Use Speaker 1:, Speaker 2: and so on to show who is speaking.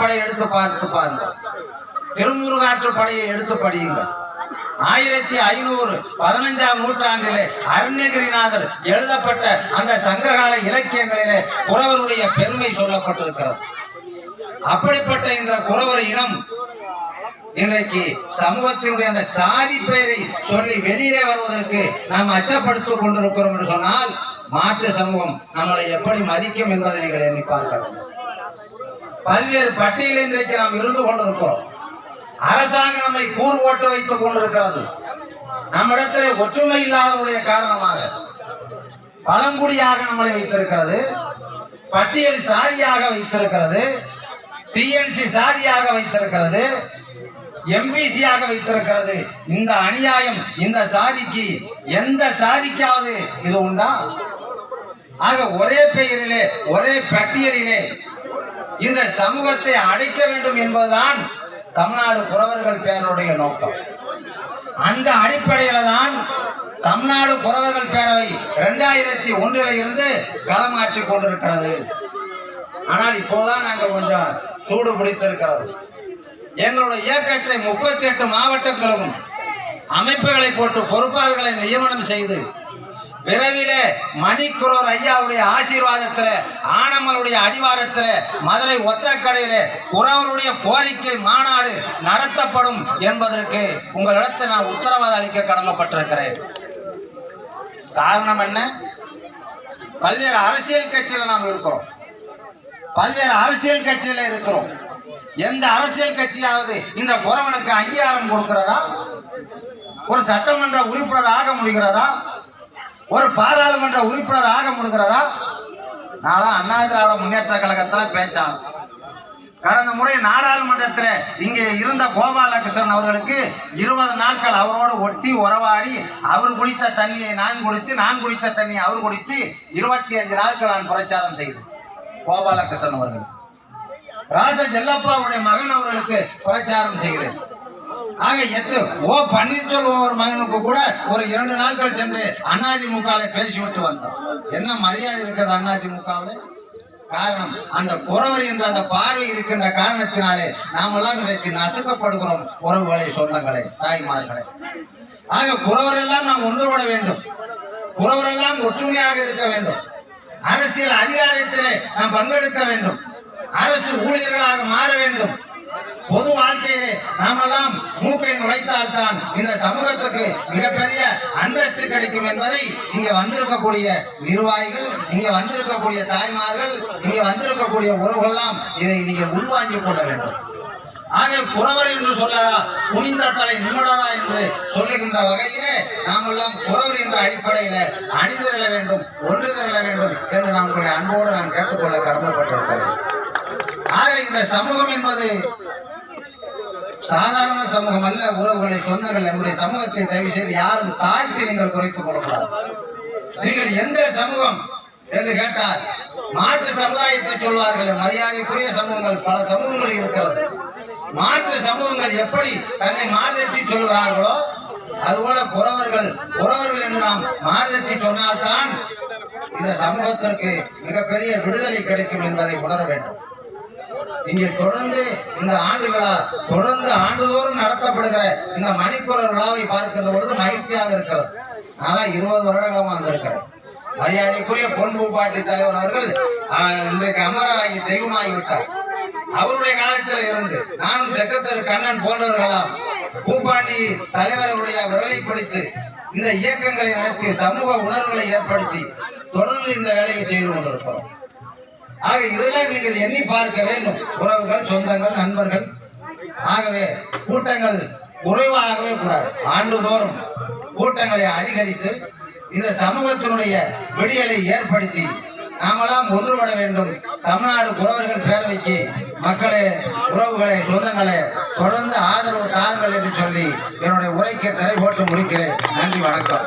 Speaker 1: படை எடுத்து பார்த்து பாருங்கள் திருமுருகாற்று படையை எடுத்து படியுங்கள். ஆயிரத்தி ஐநூறு பதினஞ்சாம் நூற்றாண்டிலே அருணகிரிநாதர் எழுதப்பட்ட அந்த சங்ககால இலக்கியங்களிலே குறவருடைய பெருமை சொல்லப்பட்டிருக்கிறது. அப்படிப்பட்ட இந்த குறவர் இனம் இன்றைக்கு சமூகத்தினுடைய அந்த சாதி பெயரை சொல்லி வெளியிலே வருவதற்கு நாம் அச்சப்படுத்திக் கொண்டிருக்கிறோம் என்று சொன்னால் மாற்று சமூகம் நம்மளை எப்படி மதிக்கும் என்பதை நீங்கள் எண்ணி பார்க்கலாம் பல்வேறு பட்டியலில் இன்றைக்கு நாம் இருந்து கொண்டிருக்கிறோம். அரசாங்கம் நம்மை கூறு ஓட்டு வைத்துக் கொண்டிருக்கிறது. நம்மிடத்தில் ஒற்றுமை இல்லாதவருடைய காரணமாக பழங்குடியாக நம்மளை வைத்திருக்கிறது. பட்டியல் சாதியாக வைத்திருக்கிறது. டிஎன்சி சாதியாக வைத்திருக்கிறது. எம்பிசியாக வைத்திருக்கிறது. இந்த அநியாயம் இந்த சாதிக்கு எந்த சாதிக்காவது இது உண்டா? ஆக ஒரே பெயரிலே ஒரே பட்டியலிலே இந்த சமூகத்தை அடைக்க வேண்டும் என்பதுதான் தமிழ்நாடு குறவர்கள் பேரனுடைய நோக்கம். அந்த அடிப்படையில தான் தமிழ்நாடு குறவர்கள் பேரவை இரண்டாயிரத்தி ஒன்றில இருந்து களமாற்றிக் கொண்டிருக்கிறது. ஆனால் இப்போதான் நாங்கள் கொஞ்சம் சூடு பிடித்திருக்கிறது. எங்களுடைய இயக்கத்தை முப்பத்தி எட்டு மாவட்டங்களும் அமைப்புகளை போட்டு பொறுப்பாளர்களை நியமனம் செய்து விரைவில் மணிக்குரோர் ஐயாவுடைய ஆசீர்வாதத்தில் ஆனமலுடைய அடிவாரத்தில் மதுரை ஒத்தக்கடையில் குறவருடைய கோரிக்கை மாநாடு நடத்தப்படும் என்பதற்கு உங்களிடத்தை நான் உத்தரவாதம் அளிக்க கடமைப்பட்டிருக்கிறேன். காரணம் என்ன? பல்வேறு அரசியல் கட்சியில் நாம் இருக்கிறோம். பல்வேறு அரசியல் கட்சியில் இருக்கிறோம். எந்த அரசியல் கட்சியாவது இந்த குறவனுக்கு அங்கீகாரம் கொடுக்கிறதா? ஒரு சட்டமன்ற உறுப்பினர் ஆக முடிகிறதா? ஒரு பாராளுமன்ற உறுப்பினர் ஆக முடிகிறதா? நான் அண்ணா திராவிட முன்னேற்ற கழகத்தில் பேச்சான் கடந்த முறை நாடாளுமன்றத்தில் இங்கே இருந்த கோபாலகிருஷ்ணன் அவர்களுக்கு இருபது நாட்கள் அவரோடு ஒட்டி உறவாடி அவர் குடித்த தண்ணியை நான் குடித்து நான் குடித்த தண்ணியை அவர் குடித்து இருபத்தி அஞ்சு நாட்கள் நான் பிரச்சாரம் செய்தேன். கோபாலகிருஷ்ணன் அவர்கள் ராஜ ஜெல்லப்பாவுடைய மகன் அவர்களுக்கு பிரச்சாரம் செய்கிறேன். ஆக எட்டு ஓ பன்னீர்செல்வம் ஒரு மகனுக்கு கூட ஒரு இரண்டு நாட்கள் சென்று அதிமுகவை பேசிவிட்டு வந்தோம் என்ன மரியாதை இருக்கிறது அதிமுகவில் காரணம் அந்த குறவர் என்ற அந்த பார்வை இருக்கின்ற காரணத்தினாலே நாமெல்லாம் இன்றைக்கு நசுக்கப்படுகிறோம் உறவுகளை சொந்தங்களை தாய்மார்களை. ஆக குறவர் எல்லாம் நாம் ஒன்றுபட வேண்டும். குறவர் எல்லாம் ஒற்றுமையாக இருக்க வேண்டும். அரசியல் அதிகாரத்திலே நாம் பங்கெடுக்க வேண்டும். அரசு ஊழியர்களாக மாற வேண்டும். பொது வாழ்க்கையிலே நாமெல்லாம் மூக்கை நுழைத்தால்தான் இந்த சமூகத்துக்கு மிகப்பெரிய அந்தஸ்து கிடைக்கும் என்பதை இங்க வந்திருக்கக்கூடிய நிர்வாகிகள் இங்க வந்திருக்கக்கூடிய தாய்மார்கள் இங்க வந்திருக்கக்கூடிய உறவுகள்லாம் இதை நீங்க உள்வாங்கிக் கொள்ள வேண்டும். ஆக குறவர் என்று சொல்லடா குனிந்த தலை நிமிடடா என்று சொல்லுகின்ற வகையிலே நாமெல்லாம் குறவர் என்ற அடிப்படையில அணிதிரள வேண்டும் ஒன்று திரள வேண்டும் என்று நான் உங்களுடைய அன்போடு நான் கேட்டுக்கொள்ள கடமைப்பட்டிருக்கிறேன். ஆக இந்த சமூகம் என்பது சாதாரண சமூகம் அல்ல உறவுகளை சொந்தங்கள் நம்முடைய சமூகத்தை தயவு செய்து யாரும் தாழ்த்தி நீங்கள் குறைத்துக் கொள்ளக்கூடாது. நீங்கள் எந்த சமூகம் என்று கேட்டால் மாற்று சமுதாயத்தை சொல்வார்கள். மரியாதைக்குரிய சமூகங்கள் பல சமூகங்கள் இருக்கிறது. மாற்று சமூகங்கள் எப்படி தன்னை மாறுதட்டி சொல்கிறார்களோ அதுபோல புறவர்கள் புறவர்கள் என்று நாம் மாறுதட்டி சொன்னால்தான் இந்த சமூகத்திற்கு மிகப்பெரிய விடுதலை கிடைக்கும் என்பதை உணர வேண்டும். இங்கே தொடர்ந்து இந்த ஆண்டு விழா தொடர்ந்து ஆண்டுதோறும் நடத்தப்படுகிற இந்த மணிக்குற விழாவை பார்க்கின்ற பொழுது மகிழ்ச்சியாக இருக்கிறது. ஆனா இருபது வருடங்களமா வந்திருக்கிறேன். மரியாதைக்குரிய பொன் பூப்பாட்டி தலைவர் அவர்கள் இன்றைக்கு அமரராகி தெய்வமாகிவிட்டார் அவருடைய காலத்தில் இருந்து நானும் தெக்கத்தரு கண்ணன் போன்றவர்களாம் பூப்பாண்டி தலைவர்களுடைய விரலை பிடித்து இந்த இயக்கங்களை நடத்தி சமூக உணர்வுகளை ஏற்படுத்தி தொடர்ந்து இந்த வேலையை செய்து கொண்டிருக்கிறோம். ஆக இதெல்லாம் நீங்கள் எண்ணி பார்க்க வேண்டும். உறவுகள் சொந்தங்கள் நண்பர்கள். ஆகவே கூட்டங்கள் குறைவாகவே கூடாது. ஆண்டுதோறும் கூட்டங்களை அதிகரித்து இந்த சமூகத்தினுடைய விடியலை ஏற்படுத்தி நாமெல்லாம் ஒன்றுபட வேண்டும். தமிழ்நாடு குறவர்கள் பேரவைக்கு மக்களே உறவுகளை சொந்தங்களே தொடர்ந்து ஆதரவு தாருங்கள் என்று சொல்லி என்னுடைய உரைக்கு தரை போட்டு முடிக்கிறேன். நன்றி வணக்கம்.